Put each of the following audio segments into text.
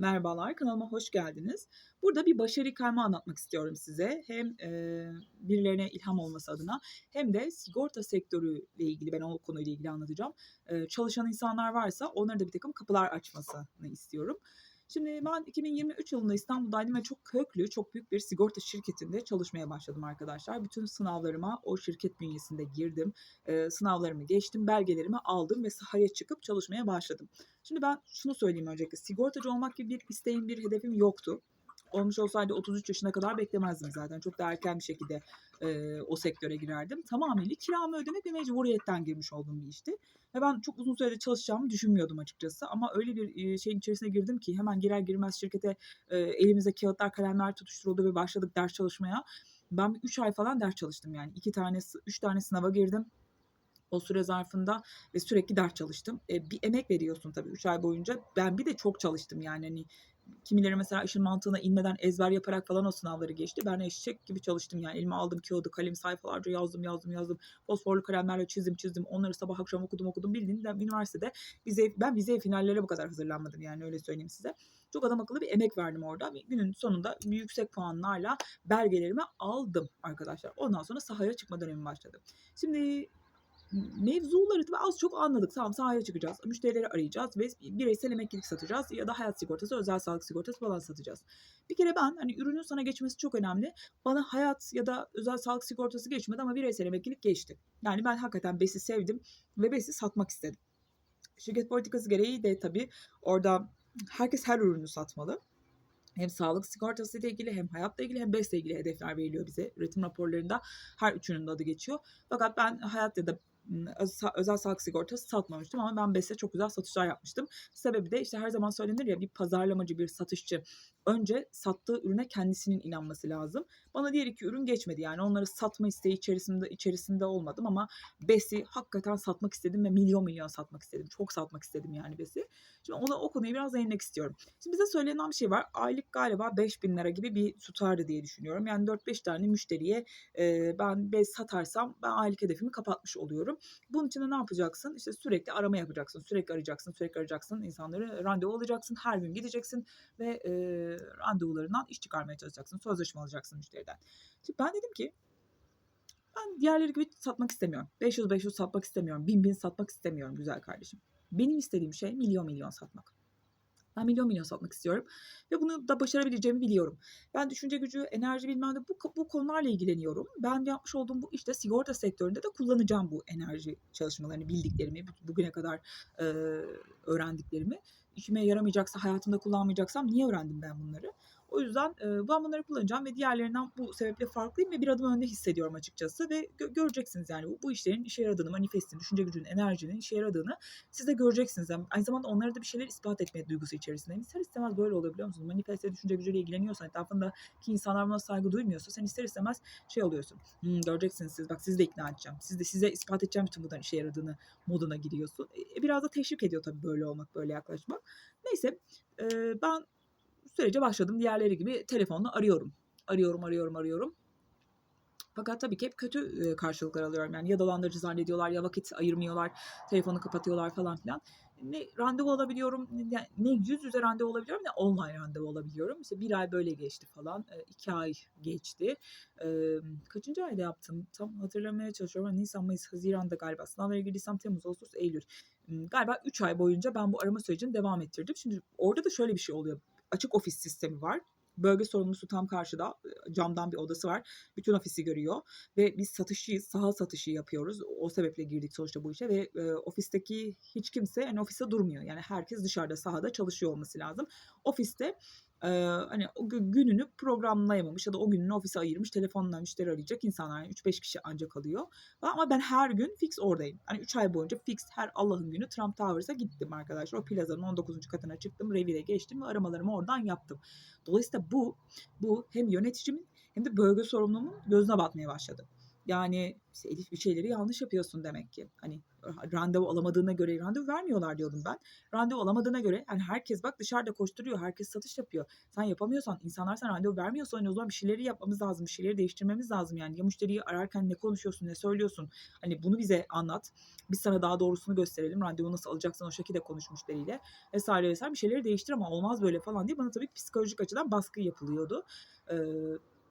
Merhabalar, kanalıma hoş geldiniz. Burada bir başarı hikâyemi anlatmak istiyorum size. Hem, eee, birilerine ilham olması adına hem de sigorta sektörüyle ilgili, ben o konuyla ilgili anlatacağım. Eee, çalışan insanlar varsa onlara da birtakım kapılar açmasını istiyorum. Şimdi ben 2023 yılında İstanbul'daydım ve çok köklü, çok büyük bir sigorta şirketinde çalışmaya başladım arkadaşlar. Bütün sınavlarıma o şirket bünyesinde girdim. Eee, sınavlarımı geçtim, belgelerimi aldım ve sahaya çıkıp çalışmaya başladım. Şimdi ben şunu söyleyeyim öncelikle, sigortacı olmak gibi bir isteğim, bir hedefim yoktu. Olmuş olsaydı 33 yaşına kadar beklemezdim zaten. Çok daha erken bir şekilde, eee, o sektöre girerdim. Tamamıyla kiramı ödemek ve mecburiyetten girmiş olduğum bir işti ve ben çok uzun sürede çalışacağımı düşünmüyordum açıkçası ama öyle bir, eee, şeyin içerisine girdim ki hemen girer girmez şirkete, eee, elimize kağıtlar, kalemler tutuşturuldu ve başladık ders çalışmaya. Ben bir 3 ay falan ders çalıştım yani. 2 tane sı 3 tane sınava girdim o süre zarfında ve sürekli ders çalıştım. Eee, bir emek veriyorsun tabii 3 ay boyunca. Ben bir de çok çalıştım yani, hani, kimileri mesela işin mantığına inmeden ezber yaparak falan o sınavları geçti. Ben eşek gibi çalıştım yani. Elime aldım kağıdı, kalemi sayfalarca yazdım, yazdım, yazdım. Fosforlu kalemlerle çizdim, çizdim. Onları sabah akşam okudum, okudum. Bildiğin ben üniversitede vize ben vizeye finallere bu kadar hazırlanmadım yani öyle söyleyeyim size. Çok adamakıllı bir emek verdim orada günün sonunda yüksek puanlarla belgelerimi aldım arkadaşlar. Ondan sonra sahaya çıkma dönemim başladı. Şimdi mevzuları tabii az çok anladık. Tamam sahaya çıkacağız, müşterileri arayacağız ve bireysel emeklilik satacağız ya da hayat sigortası, özel sağlık sigortası falan satacağız. Bir kere ben, hani, ürünün sana geçmesi çok önemli. Bana hayat ya da özel sağlık sigortası geçmedi ama bireysel emeklilik geçti. Yani ben hakikaten BES'i sevdim ve BES'i satmak istedim. Şirket politikası gereği de tabii orada herkes her ürünü satmalı. Hem sağlık sigortasıyla ilgili hem hayatla ilgili hem BES'le ilgili hedefler veriliyor bize. Üretim raporlarında her üçünün adı geçiyor. Fakat ben hayat ya da özel sağlık sigortası satmamıştım ama ben BES'e çok güzel satışlar yapmıştım. Sebebi de işte her zaman söylenir ya bir pazarlamacı, bir satışçı önce sattığı ürüne kendisinin inanması lazım. Bana diğer 2 ürün geçmedi yani onları satma isteği içerisinde içerisinde olmadım ama BES'i hakikaten satmak istedim ve milyon milyon satmak istedim. Çok satmak istedim yani BES'i. Şimdi ona o konuya biraz değinmek istiyorum. Şimdi bize söylenen bir şey var. Aylık galiba ₺5.000 gibi bir tutardı diye düşünüyorum. Yani 4-5 tane müşteriye, eee, ben BES satarsam ben aylık hedefimi kapatmış oluyorum. Bunun için de ne yapacaksın? İşte sürekli arama yapacaksın, sürekli arayacaksın, sürekli arayacaksın, insanları randevu alacaksın, her gün gideceksin ve, eee, randevularından iş çıkarmaya çalışacaksın, sözleşme alacaksın müşteriden. Şimdi ben dedim ki ben diğerleri gibi satmak istemiyorum. 500-500 satmak istemiyorum. 1000-1000 satmak istemiyorum güzel kardeşim. Benim istediğim şey milyon milyon satmak. Ben milyon milyon satmak istiyorum ve bunu da başarabileceğimi biliyorum. Ben düşünce gücü, enerji bilmem ne bu bu konularla ilgileniyorum. Ben yapmış olduğum bu işte sigorta sektöründe de kullanacağım bu enerji çalışmalarını, bildiklerimi, bugüne kadar, eee, öğrendiklerimi. İşime yaramayacaksa, hayatımda kullanmayacaksam niye öğrendim ben bunları? O yüzden, eee, ben bunları kullanacağım ve diğerlerinden bu sebeple farklıyım ve bir adım önde hissediyorum açıkçası ve gö göreceksiniz yani bu bu işlerin işe yaradığını, manifestin, düşünce gücünün, enerjinin işe yaradığını siz de göreceksiniz. Yani aynı zamanda onlara da bir şeyler ispat etme duygusu içerisindeyim. İster istemez böyle oluyor biliyor musunuz? Manifest ve düşünce gücüyle ilgileniyorsan, etrafındaki insanlar buna saygı duymuyorsa sen ister istemez şey oluyorsun, hımm, göreceksiniz siz, bak sizi de ikna edeceğim, siz de size ispat edeceğim bütün bunların işe yaradığını moduna giriyorsun. Eee, biraz da teşvik ediyor tabii böyle olmak, böyle yaklaşmak. Neyse, eee, ben sürece başladım. Diğerleri gibi telefonla arıyorum. Arıyorum, arıyorum, arıyorum. Fakat tabii ki hep kötü, eee, karşılıklar alıyorum. Yani ya dolandırıcı zannediyorlar ya vakit ayırmıyorlar, telefonu kapatıyorlar falan filan. Ne randevu alabiliyorum, ne ne yüz yüze randevu alabiliyorum ne online randevu alabiliyorum. İşte 1 ay böyle geçti falan. Eee, 2 ay geçti. Emm, kaçıncı ayda yaptım tam hatırlamaya çalışıyorum nisan, mayıs, haziran'da galiba sınavlara girdiysem temmuz, ağustos, eylül. Imm, galiba 3 ay boyunca ben bu arama sürecini devam ettirdim. Şimdi orada da şöyle bir şey oluyor. Açık ofis sistemi var. Bölge sorumlusu tam karşıda, eee, camdan bir odası var. Bütün ofisi görüyor ve biz satışçıyız, saha satışı yapıyoruz. O sebeple girdik sonuçta bu işe ve, eee, ofisteki hiç kimse, hani, ofiste durmuyor. Yani herkes dışarıda, sahada çalışıyor olması lazım. Ofiste, eee, hani, o gü gününü programlayamamış ya da o gününü ofise ayırmış, telefonla müşteri arayacak insanlar, yani 3-5 kişi anca kalıyor. Ama ben her gün fix oradayım. Hani 3 ay boyunca fix her Allah'ın günü Trump Towers'a gittim arkadaşlar. O plazanın 19. katına çıktım, revire geçtim ve aramalarımı oradan yaptım. Dolayısıyla bu bu hem yöneticimin hem de bölge sorumlumun gözüne batmaya başladı. Yani işte Elif bir şeyleri yanlış yapıyorsun demek ki. Hani randevu alamadığına göre randevu vermiyorlar diyordum ben. Randevu alamadığına göre yani herkes bak dışarıda koşturuyor. Herkes satış yapıyor. Sen yapamıyorsan insanlar sana randevu vermiyorsa hani o zaman bir şeyleri yapmamız lazım. Bir şeyleri değiştirmemiz lazım yani. Ya müşteriyi ararken ne konuşuyorsun ne söylüyorsun. Hani bunu bize anlat. Biz sana daha doğrusunu gösterelim. Randevu nasıl alacaksan o şekilde konuş müşteriyle. Vesaire vesaire bir şeyleri değiştir ama olmaz böyle falan diye bana tabii psikolojik açıdan baskı yapılıyordu. Ee,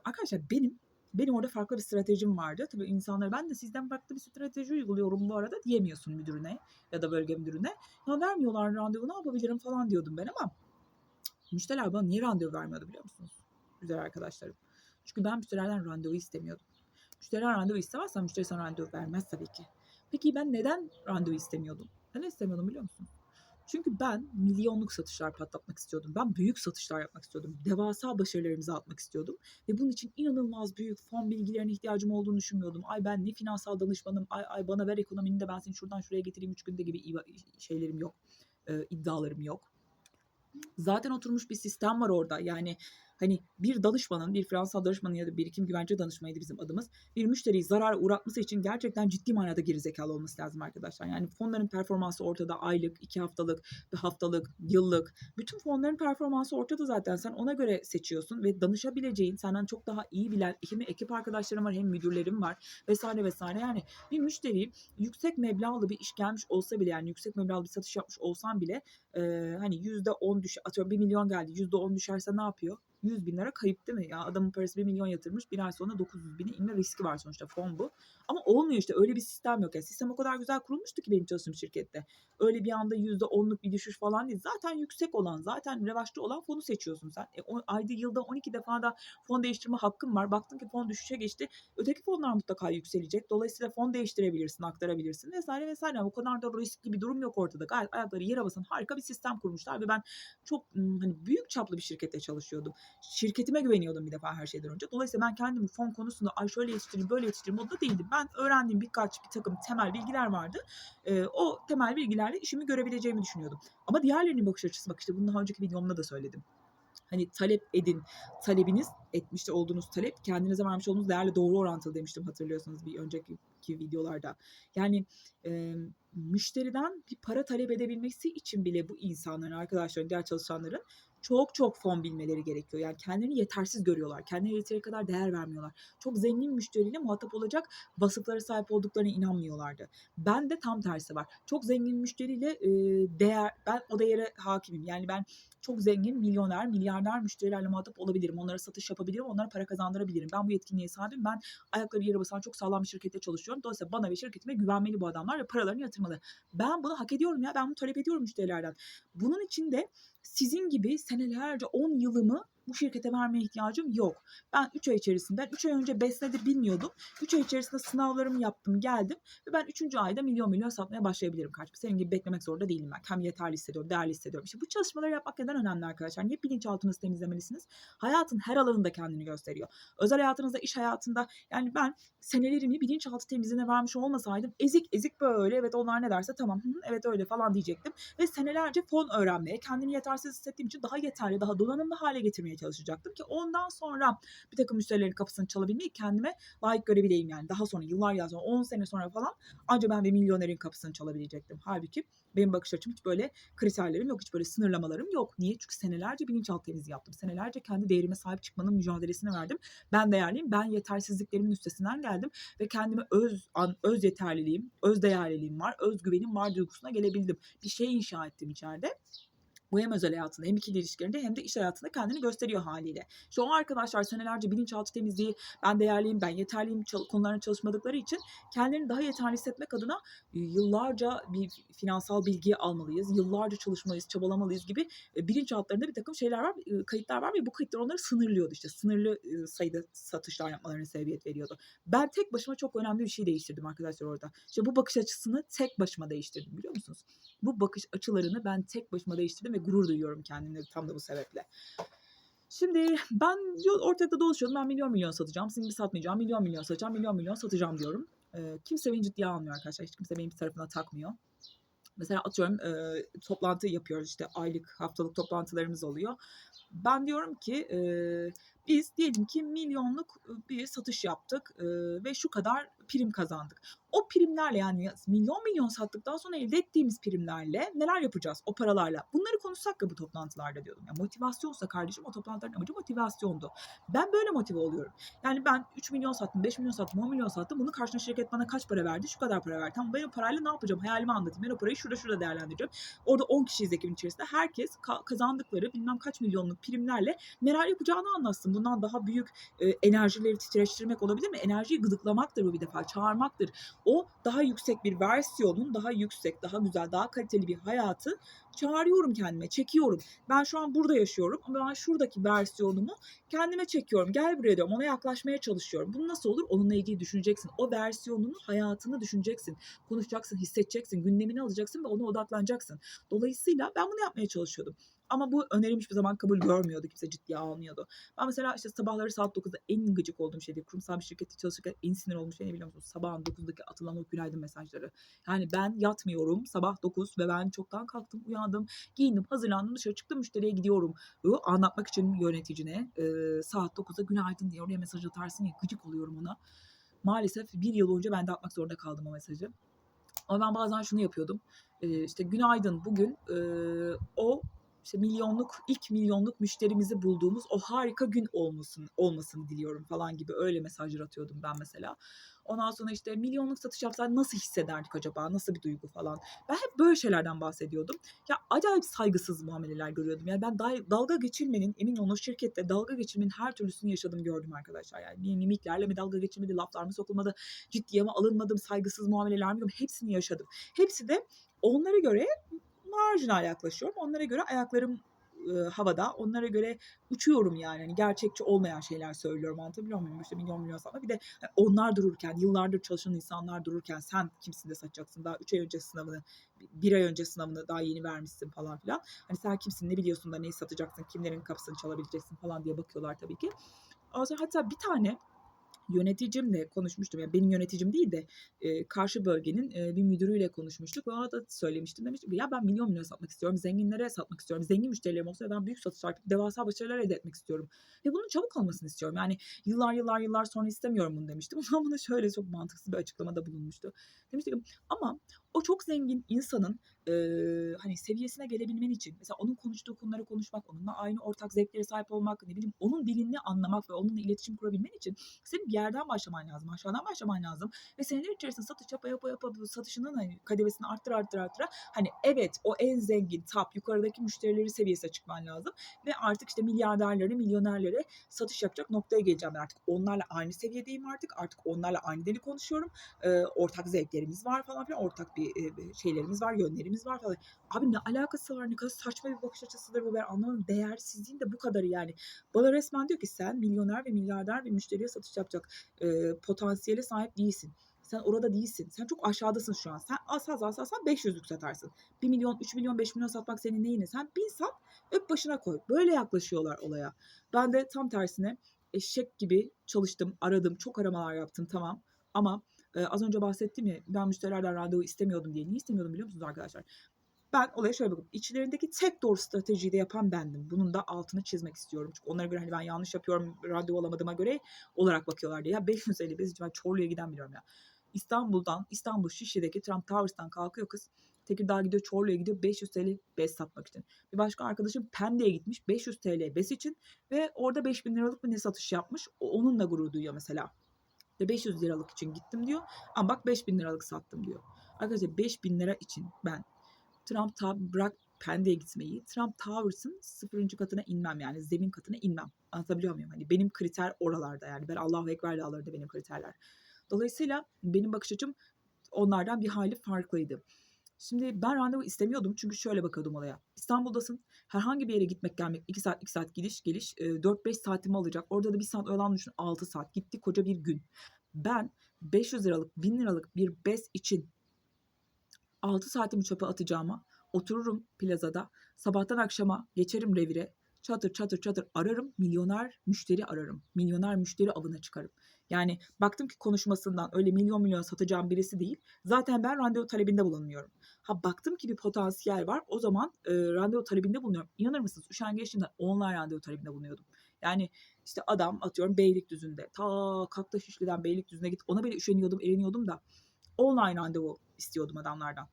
arkadaşlar benim benim orada farklı bir stratejim vardı. Tabii insanlara ben de sizden farklı bir strateji uyguluyorum bu arada diyemiyorsun müdürüne ya da bölge müdürüne. Ya vermiyorlar randevu ne yapabilirim falan diyordum ben ama müşteriler bana niye randevu vermiyordu biliyor musunuz? Güzel arkadaşlarım. Çünkü ben müşterilerden randevu istemiyordum. Müşteriler randevu istemezsen müşteri sana randevu vermez tabii ki. Peki ben neden randevu istemiyordum? Neden istemiyordum biliyor musun? Çünkü ben milyonluk satışlar patlatmak istiyordum. Ben büyük satışlar yapmak istiyordum. Devasa başarılar imza atmak istiyordum. Ve bunun için inanılmaz büyük fon bilgilerine ihtiyacım olduğunu düşünmüyordum. Ay ben ne finansal danışmanım, ay, ay bana ver ekonomini de ben seni şuradan şuraya getireyim üç günde gibi şeylerim yok. E, iddialarım yok. Zaten oturmuş bir sistem var orada. Yani hani bir danışmanın, bir finansal danışmanın ya da birikim güvence danışmanıydı bizim adımız. Bir müşteriyi zarar uğratması için gerçekten ciddi manada gerizekalı olması lazım arkadaşlar. Yani fonların performansı ortada aylık, iki haftalık, bir haftalık, yıllık. Bütün fonların performansı ortada zaten. Sen ona göre seçiyorsun ve danışabileceğin, senden çok daha iyi bilen hem ekip arkadaşlarım var hem müdürlerim var vesaire vesaire. Yani bir müşteri yüksek meblağlı bir iş gelmiş olsa bile yani yüksek meblağlı bir satış yapmış olsan bile e, hani yüzde on düş atıyorum bir milyon geldi yüzde on düşerse ne yapıyor? 100 bin lira kayıp değil mi? Ya adamın parası 1 milyon yatırmış bir ay sonra 900 bine inme riski var sonuçta fon bu. Ama olmuyor işte öyle bir sistem yok. Yani sistem o kadar güzel kurulmuştu ki benim çalıştığım şirkette. Öyle bir anda %10'luk bir düşüş falan değil. Zaten yüksek olan zaten revaçta olan fonu seçiyorsun sen. E, o, ayda yılda 12 defa da fon değiştirme hakkın var. Baktın ki fon düşüşe geçti. Öteki fonlar mutlaka yükselecek. Dolayısıyla fon değiştirebilirsin, aktarabilirsin vesaire vesaire. O kadar da riskli bir durum yok ortada. Gayet ayakları yere basan harika bir sistem kurmuşlar ve ben çok hani büyük çaplı bir şirkette çalışıyordum şirketime güveniyordum bir defa her şeyden önce. Dolayısıyla ben kendimi fon konusunda ay şöyle yetiştireyim böyle yetiştireyim modda değildim. Ben öğrendiğim birkaç bir takım temel bilgiler vardı. E, o temel bilgilerle işimi görebileceğimi düşünüyordum. Ama diğerlerinin bakış açısı bak işte bunu daha önceki videomda da söyledim. Hani talep edin. Talebiniz etmişte olduğunuz talep kendinize vermiş olduğunuz değerle doğru orantılı demiştim hatırlıyorsanız bir önceki videolarda. Yani e, müşteriden bir para talep edebilmesi için bile bu insanların, arkadaşların, diğer çalışanların çok çok fon bilmeleri gerekiyor. Yani kendilerini yetersiz görüyorlar. Kendilerine yeteri kadar değer vermiyorlar. Çok zengin müşteriyle muhatap olacak vasıflara sahip olduklarına inanmıyorlardı. Ben de tam tersi var. Çok zengin müşteriyle e, değer, ben o değere hakimim. Yani ben çok zengin, milyoner, milyarder müşterilerle muhatap olabilirim. Onlara satış yapabilirim, onlara para kazandırabilirim. Ben bu yetkinliğe sahibim. Ben ayakları yere basan çok sağlam bir şirkette çalışıyorum. Dolayısıyla bana ve şirketime güvenmeli bu adamlar ve paralarını yatırmalı. Ben bunu hak ediyorum ya. Ben bunu talep ediyorum müşterilerden. Bunun için de sizin gibi senelerce 10 yılımı bu şirkete vermeye ihtiyacım yok. Ben 3 ay içerisinde, ben 3 ay önce Besne'de bilmiyordum. 3 ay içerisinde sınavlarımı yaptım, geldim ve ben 3. ayda milyon milyon satmaya başlayabilirim kardeşim. Senin gibi beklemek zorunda değilim ben. Hem yeterli hissediyorum, değerli hissediyorum. İşte bu çalışmaları yapmak neden önemli arkadaşlar? Niye bilinçaltınızı temizlemelisiniz? Hayatın her alanında kendini gösteriyor. Özel hayatınızda, iş hayatında yani ben senelerimi bilinçaltı temizliğine vermiş olmasaydım ezik ezik böyle evet onlar ne derse tamam evet öyle falan diyecektim. Ve senelerce fon öğrenmeye, kendini yetersiz hissettiğim için daha yeterli, daha donanımlı hale getirmeye çalışacaktım ki ondan sonra bir takım müşterilerin kapısını çalabilmeyi kendime layık görebileyim yani. Daha sonra yıllar sonra 10 sene sonra falan ancak ben bir milyonerin kapısını çalabilecektim. Halbuki benim bakış açım hiç böyle kriterlerim yok, hiç böyle sınırlamalarım yok. Niye? Çünkü senelerce bilinçaltı temizliği yaptım. Senelerce kendi değerime sahip çıkmanın mücadelesini verdim. Ben değerliyim, ben yetersizliklerimin üstesinden geldim ve kendime öz an, öz yeterliliğim, öz değerliliğim var, özgüvenim var duygusuna gelebildim. Bir şey inşa ettim içeride bu hem özel hayatında hem ikili ilişkilerinde hem de iş hayatında kendini gösteriyor haliyle. İşte o arkadaşlar senelerce bilinçaltı temizliği, ben değerliyim, ben yeterliyim konularına çalışmadıkları için kendilerini daha yeterli hissetmek adına yıllarca bir finansal bilgi almalıyız, yıllarca çalışmalıyız, çabalamalıyız gibi bilinçaltlarında bir takım şeyler var, kayıtlar var ve bu kayıtlar onları sınırlıyordu işte. Sınırlı sayıda satışlar yapmalarına sebebiyet veriyordu. Ben tek başıma çok önemli bir şey değiştirdim arkadaşlar orada. İşte bu bakış açısını tek başıma değiştirdim biliyor musunuz? Bu bakış açılarını ben tek başıma değiştirdim ve gurur duyuyorum kendimle tam da bu sebeple. Şimdi ben ortada dolaşıyordum. Ben milyon milyon satacağım. Simbi satmayacağım. Milyon milyon satacağım. Milyon milyon satacağım diyorum. Ee, kimse beni ciddiye almıyor arkadaşlar. Hiç kimse benim tarafına takmıyor. Mesela atıyorum eee, toplantı yapıyoruz işte aylık haftalık toplantılarımız oluyor. Ben diyorum ki eee, biz diyelim ki milyonluk bir satış yaptık eee, ve şu kadar prim kazandık. O primlerle yani milyon milyon sattıktan sonra elde ettiğimiz primlerle neler yapacağız o paralarla? Bunları konuşsak ya bu toplantılarda diyordum. Ya motivasyonsa kardeşim o toplantıların amacı motivasyondu. Ben böyle motive oluyorum. Yani ben 3 milyon sattım, 5 milyon sattım, 10 milyon sattım. Bunu karşına şirket bana kaç para verdi? Şu kadar para verdi. Tamam ben o parayla ne yapacağım? Hayalimi anlatayım. Ben o parayı şurada şurada değerlendireceğim. Orada 10 kişiyiz ekibin içerisinde. Herkes ka- kazandıkları bilmem kaç milyonluk primlerle neler yapacağını anlatsın. Bundan daha büyük e, enerjileri titreştirmek olabilir mi? Enerjiyi gıdıklamaktır bu bir defa. Çağırmaktır. O daha yüksek bir versiyonun, daha yüksek, daha güzel, daha kaliteli bir hayatı çağırıyorum kendime, çekiyorum. Ben şu an burada yaşıyorum ama ben şuradaki versiyonumu kendime çekiyorum. Gel buraya diyorum. Ona yaklaşmaya çalışıyorum. Bu nasıl olur? Onunla ilgili düşüneceksin. O versiyonunu, hayatını düşüneceksin. Konuşacaksın, hissedeceksin, gündemini alacaksın ve ona odaklanacaksın. Dolayısıyla ben bunu yapmaya çalışıyordum. Ama bu önerim hiçbir zaman kabul görmüyordu. Kimse ciddiye almıyordu. Ben mesela işte sabahları saat 9'da en gıcık olduğum şeydi. Kurumsal bir şirkette çalışırken en sinir olduğum şey ne biliyor musunuz? Sabahın 9'daki atılan o günaydın mesajları. Yani ben yatmıyorum sabah 9 ve ben çoktan kalktım, uyandım, giyindim, hazırlandım, dışarı çıktım, müşteriye gidiyorum. Bu anlatmak için yöneticine e, saat 9'da günaydın diye oraya mesaj atarsın ya gıcık oluyorum ona. Maalesef bir yıl önce ben de atmak zorunda kaldım o mesajı. Ama ben bazen şunu yapıyordum. E, işte günaydın bugün e, o işte milyonluk ilk milyonluk müşterimizi bulduğumuz o harika gün olmasın olmasını diliyorum falan gibi öyle mesajlar atıyordum ben mesela. Ondan sonra işte milyonluk satış yapsak nasıl hissederdik acaba? Nasıl bir duygu falan. Ben hep böyle şeylerden bahsediyordum. Ya acayip saygısız muameleler görüyordum. Yani ben dal- dalga geçilmenin emin olun şirkette dalga geçilmenin her türlüsünü yaşadım gördüm arkadaşlar. Yani mimiklerle mi dalga geçilmedi, laflar mı sokulmadı, ciddiye mi alınmadım, saygısız muameleler mi hepsini yaşadım. Hepsi de onlara göre marjinal yaklaşıyorum. Onlara göre ayaklarım e, havada. Onlara göre uçuyorum yani. Hani gerçekçi olmayan şeyler söylüyorum. Anlatabiliyor muyum? İşte milyon milyon satma. Bir de hani onlar dururken, yıllardır çalışan insanlar dururken sen kimsin de satacaksın? Daha 3 ay önce sınavını, bir ay önce sınavını daha yeni vermişsin falan filan. Hani sen kimsin, ne biliyorsun da neyi satacaksın, kimlerin kapısını çalabileceksin falan diye bakıyorlar tabii ki. Ondan sonra hatta bir tane yöneticimle konuşmuştum. Yani benim yöneticim değil de e, karşı bölgenin e, bir müdürüyle konuşmuştuk. Ve ona da söylemiştim. Demiştim ki ya ben milyon milyon satmak istiyorum. Zenginlere satmak istiyorum. Zengin müşterilerim olsa ve ben büyük satışlar, devasa başarılar elde etmek istiyorum. Ve bunun çabuk olmasını istiyorum. Yani yıllar yıllar yıllar sonra istemiyorum bunu demiştim. O zaman bana şöyle çok mantıksız bir açıklamada bulunmuştu. Demişti ki ama o çok zengin insanın e, hani seviyesine gelebilmen için mesela onun konuştuğu konuları konuşmak, onunla aynı ortak zevklere sahip olmak, ne bileyim onun dilini anlamak ve onunla iletişim kurabilmen için senin bir yerden başlaman lazım, aşağıdan başlaman lazım ve seneler içerisinde satış yapa yapa yapa satışının hani kademesini arttır arttır arttır hani evet o en zengin top yukarıdaki müşterileri seviyesine çıkman lazım ve artık işte milyarderlere, milyonerlere satış yapacak noktaya geleceğim ben artık. Onlarla aynı seviyedeyim artık artık onlarla aynı dili konuşuyorum e, ortak zevklerimiz var falan filan ortak bir e, şeylerimiz var yönlerimiz var falan. Abi ne alakası var ne kadar saçma bir bakış açısıdır bu ben anlamadım. Değersizliğin de bu kadarı yani. Bana resmen diyor ki sen milyoner ve milyarder bir müşteriye satış yapacak e, potansiyele sahip değilsin. Sen orada değilsin. Sen çok aşağıdasın şu an. Sen az az az az 500'lük satarsın. 1 milyon, 3 milyon, 5 milyon satmak senin neyine? Sen 1000 sat, öp başına koy. Böyle yaklaşıyorlar olaya. Ben de tam tersine eşek gibi çalıştım, aradım, çok aramalar yaptım tamam. Ama e, az önce bahsettim ya ben müşterilerden randevu istemiyordum diye. Niye istemiyordum biliyor musunuz arkadaşlar? Ben olaya şöyle bakıyorum. İçlerindeki tek doğru stratejiyi de yapan bendim. Bunun da altını çizmek istiyorum. Çünkü onlara göre hani ben yanlış yapıyorum, randevu alamadığıma göre olarak bakıyorlar diye. Ya 555 ben Çorlu'ya giden biliyorum ya. İstanbul'dan, İstanbul Şişli'deki Trump Towers'tan kalkıyor kız. Tekirdağ gidiyor, Çorlu'ya gidiyor 500 TL bez satmak için. Bir başka arkadaşım Pendik'e gitmiş 500 TL bez için ve orada 5000 liralık bir ne satış yapmış. Onunla gurur duyuyor mesela. Ve 500 liralık için gittim diyor. Ama bak 5000 liralık sattım diyor. Arkadaşlar 5000 lira için ben Trump Tower bırak Pendik'e gitmeyi. Trump Towers'ın sıfırıncı katına inmem yani zemin katına inmem. Anlatabiliyor muyum? Hani benim kriter oralarda yani. Ben Allahu Ekber dağlarında benim kriterler. Dolayısıyla benim bakış açım onlardan bir hali farklıydı. Şimdi ben randevu istemiyordum çünkü şöyle bakıyordum olaya. İstanbul'dasın. Herhangi bir yere gitmek gelmek 2 saat 2 saat gidiş geliş e, 4-5 saatimi alacak. Orada da bir saat oyalan düşün 6 saat. Gitti koca bir gün. Ben 500 liralık 1000 liralık bir bez için 6 saatimi çöpe atacağıma otururum plazada. Sabahtan akşama geçerim revire. Çatır çatır çatır ararım. Milyoner müşteri ararım. Milyoner müşteri avına çıkarım. Yani baktım ki konuşmasından öyle milyon milyon satacağım birisi değil. Zaten ben randevu talebinde bulunmuyorum. Ha baktım ki bir potansiyel var. O zaman e, randevu talebinde bulunuyorum. İnanır mısınız? Üşengeçliğimden online randevu talebinde bulunuyordum. Yani işte adam atıyorum Beylikdüzü'nde. Ta kalktı Şişli'den Beylikdüzü'ne git. Ona bile üşeniyordum, eğleniyordum da. Online randevu istiyordum adamlardan.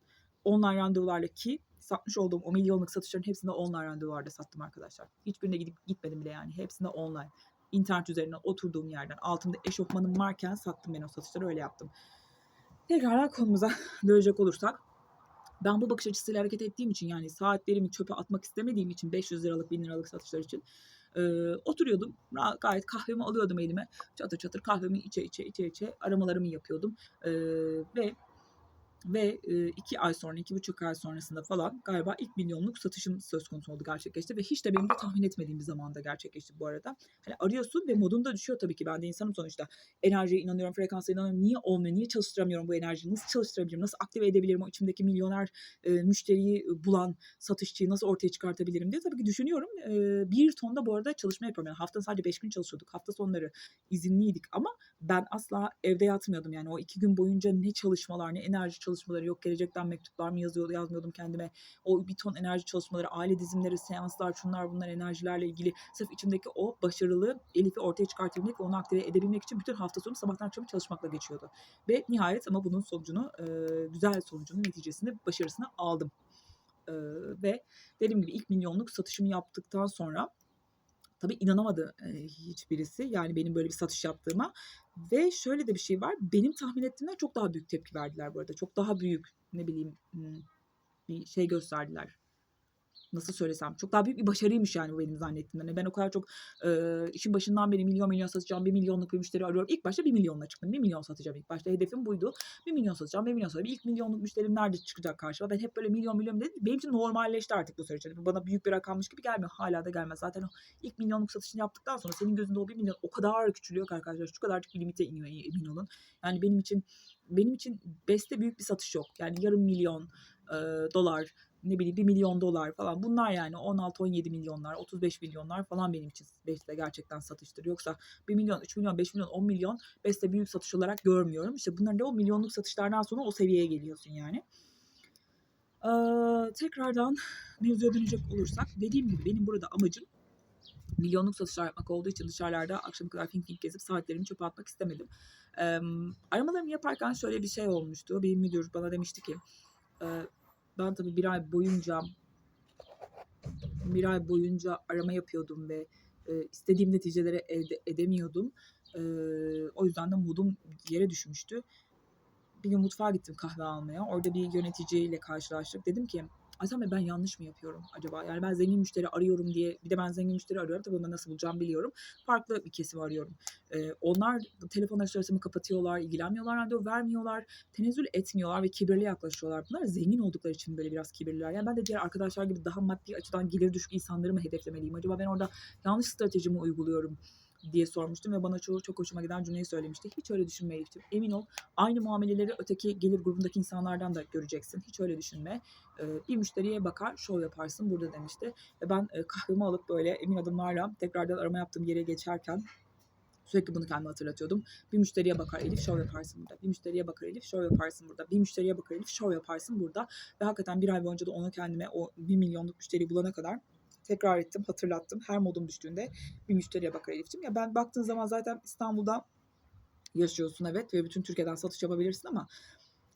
Online randevularla ki satmış olduğum o milyonluk satışların hepsinde online randevularda sattım arkadaşlar. Hiçbirine gidip gitmedim bile yani. Hepsinde online. İnternet üzerinden oturduğum yerden altımda eşofmanım varken sattım ben o satışları öyle yaptım. Tekrar konumuza dönecek olursak ben bu bakış açısıyla hareket ettiğim için yani saatlerimi çöpe atmak istemediğim için 500 liralık 1000 liralık satışlar için e, oturuyordum gayet kahvemi alıyordum elime çatır çatır kahvemi içe içe içe içe aramalarımı yapıyordum e, ve ve e, iki ay sonra, iki buçuk ay sonrasında falan galiba ilk milyonluk satışım söz konusu oldu gerçekleşti. Ve hiç de benim de tahmin etmediğim bir zamanda gerçekleşti bu arada. Hani arıyorsun ve modun da düşüyor tabii ki. Ben de insanım sonuçta. Enerjiye inanıyorum, frekansa inanıyorum. Niye olmuyor, niye çalıştıramıyorum bu enerjiyi? Nasıl çalıştırabilirim, nasıl aktive edebilirim o içimdeki milyoner e, müşteriyi bulan satışçıyı nasıl ortaya çıkartabilirim diye tabii ki düşünüyorum. E, bir tonda bu arada çalışma yapıyorum. Yani hafta sadece beş gün çalışıyorduk. Hafta sonları izinliydik ama ben asla evde yatmıyordum. Yani o iki gün boyunca ne çalışmalar, ne enerji çalışmaları yok. Gelecekten mektuplar mı yazıyordu, yazmıyordum kendime. O bir ton enerji çalışmaları, aile dizimleri, seanslar, şunlar bunlar enerjilerle ilgili. Sırf içimdeki o başarılı Elif'i ortaya çıkartabilmek ve onu aktive edebilmek için bütün hafta sonu sabahtan akşama çalışmakla geçiyordu. Ve nihayet ama bunun sonucunu, güzel sonucunun neticesinde başarısını aldım. Ve dediğim gibi ilk milyonluk satışımı yaptıktan sonra tabii inanamadı hiçbirisi. Yani benim böyle bir satış yaptığıma. Ve şöyle de bir şey var. Benim tahmin ettiğimden çok daha büyük tepki verdiler bu arada. Çok daha büyük ne bileyim bir şey gösterdiler nasıl söylesem çok daha büyük bir başarıymış yani bu benim zannettiğimden. Yani ben o kadar çok e, işin başından beri milyon milyon satacağım, bir milyonluk bir müşteri arıyorum. İlk başta bir milyonla çıktım. Bir milyon satacağım ilk başta. Hedefim buydu. Bir milyon satacağım, bir milyon satacağım. İlk milyonluk müşterim nerede çıkacak karşıma? Ben hep böyle milyon milyon dedim. Benim için normalleşti artık bu süreç. Yani bana büyük bir rakammış gibi gelmiyor. Hala da gelmez. Zaten o ilk milyonluk satışını yaptıktan sonra senin gözünde o bir milyon o kadar küçülüyor ki arkadaşlar. Şu kadarcık bir limite iniyor emin olun. Yani benim için benim için beste büyük bir satış yok. Yani yarım milyon e, dolar ne bileyim 1 milyon dolar falan bunlar yani 16-17 milyonlar 35 milyonlar falan benim için Beste gerçekten satıştır. Yoksa 1 milyon 3 milyon 5 milyon 10 milyon Beste büyük satış olarak görmüyorum. İşte bunların da o milyonluk satışlardan sonra o seviyeye geliyorsun yani. Ee, tekrardan mevzuya dönecek olursak dediğim gibi benim burada amacım milyonluk satışlar yapmak olduğu için dışarılarda akşam kadar think think gezip saatlerimi çöpe atmak istemedim. Ee, aramalarımı yaparken şöyle bir şey olmuştu. Bir müdür bana demişti ki ben tabii bir ay boyunca bir ay boyunca arama yapıyordum ve e, istediğim neticeleri elde edemiyordum. E, o yüzden de modum yere düşmüştü. Bir gün mutfağa gittim kahve almaya. Orada bir yöneticiyle karşılaştık. Dedim ki Bey ben yanlış mı yapıyorum acaba? Yani ben zengin müşteri arıyorum diye bir de ben zengin müşteri arıyorum. Tabii onu nasıl bulacağım biliyorum. Farklı bir kesim arıyorum. Ee, onlar telefon açılarımı kapatıyorlar, ilgilenmiyorlar, randevu vermiyorlar, tenezzül etmiyorlar ve kibirli yaklaşıyorlar. Bunlar zengin oldukları için böyle biraz kibirliler. Yani ben de diğer arkadaşlar gibi daha maddi açıdan gelir düşük insanları mı hedeflemeliyim? Acaba ben orada yanlış stratejimi uyguluyorum? Diye sormuştum ve bana çoğu çok hoşuma giden cümleyi söylemişti. Hiç öyle düşünme Elif'ciğim. Emin ol aynı muameleleri öteki gelir grubundaki insanlardan da göreceksin. Hiç öyle düşünme. Ee, bir müşteriye bakar, şov yaparsın burada demişti. Ve ben e, kahvemi alıp böyle emin adımlarla tekrardan arama yaptığım yere geçerken Sürekli bunu kendime hatırlatıyordum. Bir müşteriye bakar Elif şov yaparsın burada. Bir müşteriye bakar Elif şov yaparsın burada. Bir müşteriye bakar Elif şov yaparsın burada. Ve hakikaten bir ay boyunca da onu kendime o bir milyonluk müşteriyi bulana kadar tekrar ettim, hatırlattım. Her modum düştüğünde bir müşteriye bakar Elif'ciğim. Ya ben baktığın zaman zaten İstanbul'da yaşıyorsun evet ve bütün Türkiye'den satış yapabilirsin ama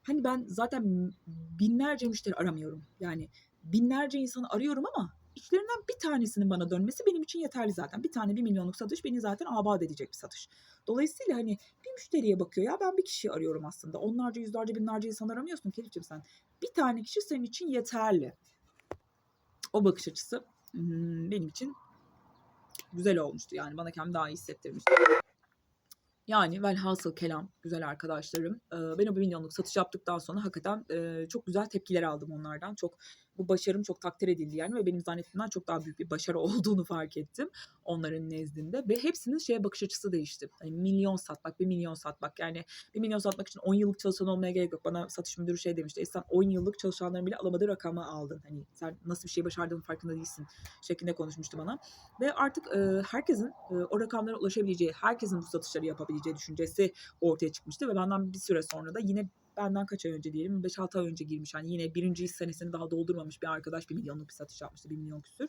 hani ben zaten binlerce müşteri aramıyorum. Yani binlerce insanı arıyorum ama içlerinden bir tanesinin bana dönmesi benim için yeterli zaten. Bir tane bir milyonluk satış beni zaten abat edecek bir satış. Dolayısıyla hani bir müşteriye bakıyor ya ben bir kişiyi arıyorum aslında. Onlarca yüzlerce binlerce insan aramıyorsun Kelif'ciğim sen. Bir tane kişi senin için yeterli. O bakış açısı benim için güzel olmuştu. Yani bana kendimi daha iyi hissettirmişti. Yani velhasıl kelam güzel arkadaşlarım. Ben o bir milyonluk satış yaptıktan sonra hakikaten çok güzel tepkiler aldım onlardan. Çok bu başarım çok takdir edildi yani ve benim zannettiğimden çok daha büyük bir başarı olduğunu fark ettim onların nezdinde ve hepsinin şeye bakış açısı değişti. Hani milyon satmak, bir milyon satmak yani bir milyon satmak için 10 yıllık çalışan olmaya gerek yok. Bana satış müdürü şey demişti. E sen 10 yıllık çalışanların bile alamadığı rakamı aldın. Hani sen nasıl bir şey başardığının farkında değilsin şeklinde konuşmuştu bana. Ve artık e, herkesin e, o rakamlara ulaşabileceği, herkesin bu satışları yapabileceği düşüncesi ortaya çıkmıştı ve benden bir süre sonra da yine benden kaç ay önce diyelim 5-6 ay önce girmiş. Yani yine birinci iş senesini daha doldurmamış bir arkadaş bir milyonluk bir satış yapmıştı. 1 milyon küsür.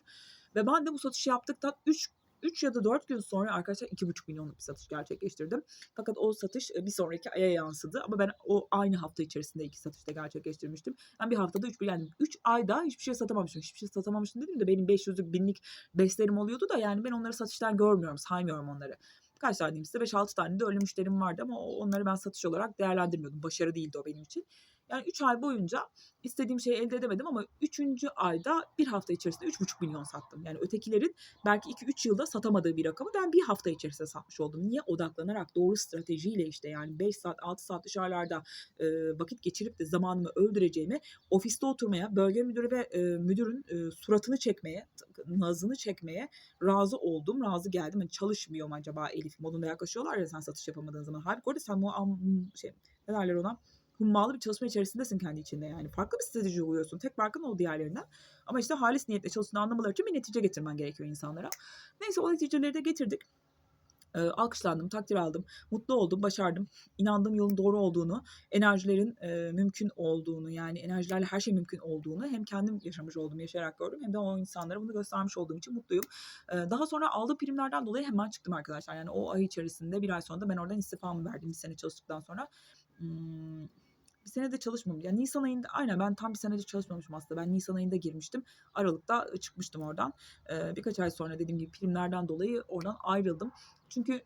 Ve ben de bu satışı yaptıktan 3 3 ya da 4 gün sonra arkadaşlar 2,5 milyonluk bir satış gerçekleştirdim. Fakat o satış e, bir sonraki aya yansıdı. Ama ben o aynı hafta içerisinde iki satışta gerçekleştirmiştim. Yani bir haftada 3 yani 3 ayda hiçbir şey satamamışım. Hiçbir şey satamamışım dedim de benim 500'lük binlik beslerim oluyordu da yani ben onları satıştan görmüyorum, saymıyorum onları. Kaç tane size 5-6 tane de öyle müşterim vardı ama onları ben satış olarak değerlendirmiyordum. Başarı değildi o benim için. Yani 3 ay boyunca istediğim şeyi elde edemedim ama 3. ayda bir hafta içerisinde 3,5 milyon sattım. Yani ötekilerin belki 2-3 yılda satamadığı bir rakamı ben bir hafta içerisinde satmış oldum. Niye? Odaklanarak doğru stratejiyle işte yani 5 saat 6 saat dışarılarda e, vakit geçirip de zamanımı öldüreceğimi ofiste oturmaya, bölge müdürü ve e, müdürün e, suratını çekmeye, nazını çekmeye razı oldum. Razı geldim. Hani çalışmıyor mu acaba Elif modunda yaklaşıyorlar ya sen satış yapamadığın zaman. Halbuki orada sen bu şey ne derler ona hummalı bir çalışma içerisindesin kendi içinde yani. Farklı bir strateji uyguluyorsun. Tek farkın o diğerlerinden. Ama işte halis niyetle çalıştığını anlamaları için bir netice getirmen gerekiyor insanlara. Neyse o neticeleri de getirdik. E, alkışlandım, takdir aldım, mutlu oldum, başardım. İnandığım yolun doğru olduğunu, enerjilerin e, mümkün olduğunu yani enerjilerle her şey mümkün olduğunu hem kendim yaşamış oldum, yaşayarak gördüm hem de o insanlara bunu göstermiş olduğum için mutluyum. E, daha sonra aldığım primlerden dolayı hemen çıktım arkadaşlar. Yani o ay içerisinde bir ay sonra da ben oradan istifamı verdim bir sene çalıştıktan sonra. Hmm, bir sene de çalışmamışım. Yani Nisan ayında aynen ben tam bir senede çalışmamışım aslında. Ben Nisan ayında girmiştim. Aralıkta çıkmıştım oradan. Ee, birkaç ay sonra dediğim gibi primlerden dolayı oradan ayrıldım. Çünkü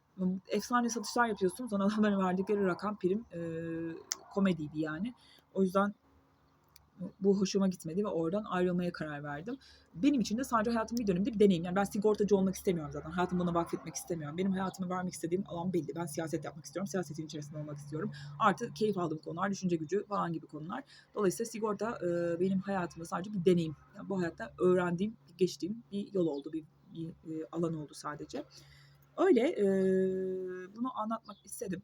efsane satışlar yapıyorsunuz. Sonra adamların verdikleri rakam prim e, komediydi yani. O yüzden bu hoşuma gitmedi ve oradan ayrılmaya karar verdim. Benim için de sadece hayatım bir dönemde bir deneyim. Yani ben sigortacı olmak istemiyorum zaten. Hayatımı buna vakfetmek istemiyorum. Benim hayatımı vermek istediğim alan belli. Ben siyaset yapmak istiyorum. Siyasetin içerisinde olmak istiyorum. Artı keyif aldığım konular, düşünce gücü falan gibi konular. Dolayısıyla sigorta e, benim hayatımda sadece bir deneyim. Yani bu hayatta öğrendiğim, geçtiğim bir yol oldu. Bir, bir e, alan oldu sadece. Öyle e, bunu anlatmak istedim.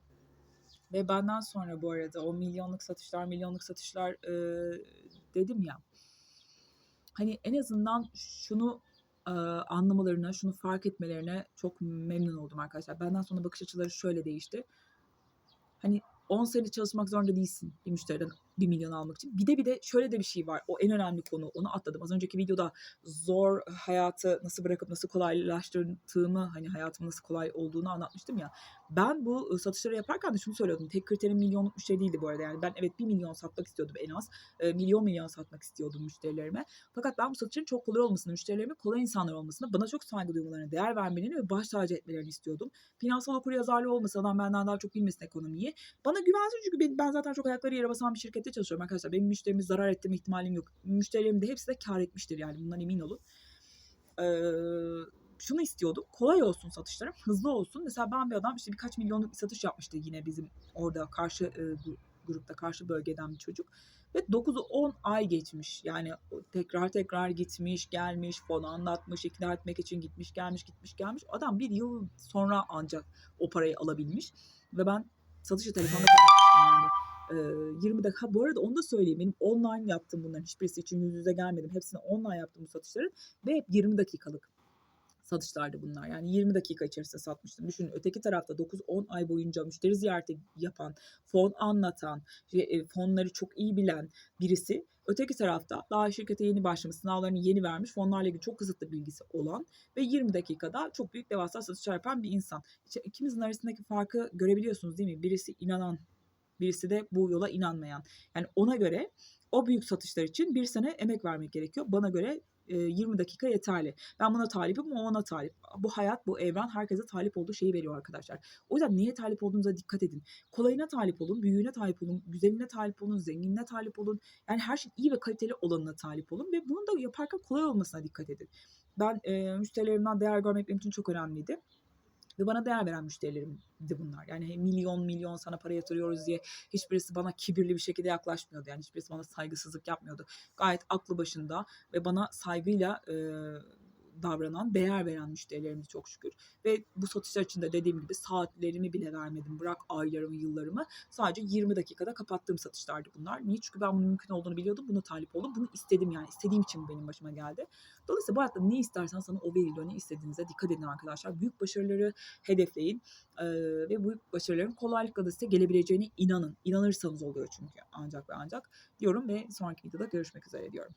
Ve benden sonra bu arada o milyonluk satışlar, milyonluk satışlar e, dedim ya. Hani en azından şunu e, anlamalarına, şunu fark etmelerine çok memnun oldum arkadaşlar. Benden sonra bakış açıları şöyle değişti. Hani 10 sene çalışmak zorunda değilsin bir müşteriden 1 milyon almak için. Bir de bir de şöyle de bir şey var. O en önemli konu. Onu atladım. Az önceki videoda zor hayatı nasıl bırakıp nasıl kolaylaştırdığımı hani hayatımın nasıl kolay olduğunu anlatmıştım ya. Ben bu satışları yaparken de şunu söylüyordum. Tek kriterim milyonluk müşteri değildi bu arada. Yani ben evet 1 milyon satmak istiyordum en az. E, milyon milyon satmak istiyordum müşterilerime. Fakat ben bu satışın çok kolay olmasını, müşterilerimin kolay insanlar olmasını, bana çok saygı duymalarını, değer vermelerini ve baş tacı etmelerini istiyordum. Finansal okuryazarlığı olmasa adam benden daha çok bilmesin ekonomiyi. Bana güvensin çünkü ben zaten çok ayakları yere basan bir şirkette çalışıyorum arkadaşlar. Benim müşterimiz zarar etme ihtimalim yok. Müşterilerim de hepsi de kar etmiştir yani bundan emin olun. Eee şunu istiyordum. Kolay olsun satışlarım. Hızlı olsun. Mesela ben bir adam işte birkaç milyonluk bir satış yapmıştı yine bizim orada karşı e, grupta karşı bölgeden bir çocuk. Ve 9'u 10 ay geçmiş. Yani tekrar tekrar gitmiş, gelmiş, fon anlatmış, ikna etmek için gitmiş, gelmiş, gitmiş, gelmiş. Adam bir yıl sonra ancak o parayı alabilmiş. Ve ben satışı telefonda kapatmıştım yani. 20 dakika. Bu arada onu da söyleyeyim. Benim online yaptım bunların. Hiçbirisi için yüz yüze gelmedim. Hepsini online yaptım bu satışları. Ve hep 20 dakikalık satışlardı bunlar. Yani 20 dakika içerisinde satmıştım. Düşünün öteki tarafta 9-10 ay boyunca müşteri ziyareti yapan, fon anlatan, e, fonları çok iyi bilen birisi. Öteki tarafta daha şirkete yeni başlamış, sınavlarını yeni vermiş, fonlarla ilgili çok kısıtlı bilgisi olan ve 20 dakikada çok büyük devasa satışlar yapan bir insan. İşte arasındaki farkı görebiliyorsunuz değil mi? Birisi inanan, birisi de bu yola inanmayan. Yani ona göre o büyük satışlar için bir sene emek vermek gerekiyor. Bana göre 20 dakika yeterli. Ben buna talipim, o ona talip. Bu hayat, bu evren herkese talip olduğu şeyi veriyor arkadaşlar. O yüzden neye talip olduğunuza dikkat edin. Kolayına talip olun, büyüğüne talip olun, güzeline talip olun, zenginine talip olun. Yani her şey iyi ve kaliteli olanına talip olun ve bunu da yaparken kolay olmasına dikkat edin. Ben e, müşterilerimden değer görmek benim için çok önemliydi Ve bana değer veren müşterilerimdi bunlar. Yani milyon milyon sana para yatırıyoruz diye hiçbirisi bana kibirli bir şekilde yaklaşmıyordu. Yani hiçbirisi bana saygısızlık yapmıyordu. Gayet aklı başında ve bana saygıyla, eee, davranan, değer veren müşterilerimdi çok şükür. Ve bu satışlar için de dediğim gibi saatlerimi bile vermedim. Bırak aylarımı, yıllarımı. Sadece 20 dakikada kapattığım satışlardı bunlar. Niye? Çünkü ben bunun mümkün olduğunu biliyordum. Buna talip oldum. Bunu istedim yani. İstediğim için benim başıma geldi. Dolayısıyla bu hayatta ne istersen sana o veriliyor. Ne istediğinize dikkat edin arkadaşlar. Büyük başarıları hedefleyin, eee, ve bu başarıların kolaylıkla da size gelebileceğine inanın. İnanırsanız oluyor çünkü ancak ve ancak diyorum ve sonraki videoda görüşmek üzere diyorum.